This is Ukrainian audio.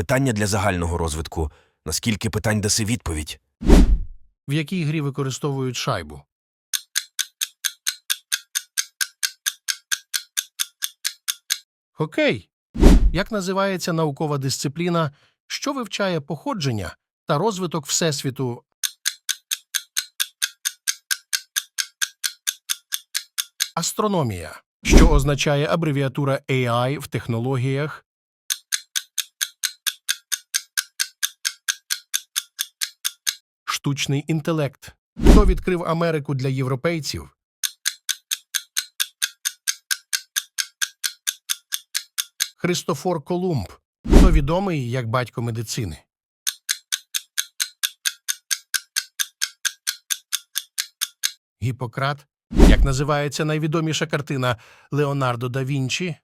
Питання для загального розвитку. Наскільки питань даси відповідь? В якій грі використовують шайбу? Хокей. Як називається наукова дисципліна, що вивчає походження та розвиток Всесвіту? Астрономія. Що означає абревіатура AI в технологіях? Штучний інтелект. Хто відкрив Америку для європейців? Христофор Колумб. Хто відомий як батько медицини? Гіппократ. Як називається найвідоміша картина Леонардо да Вінчі?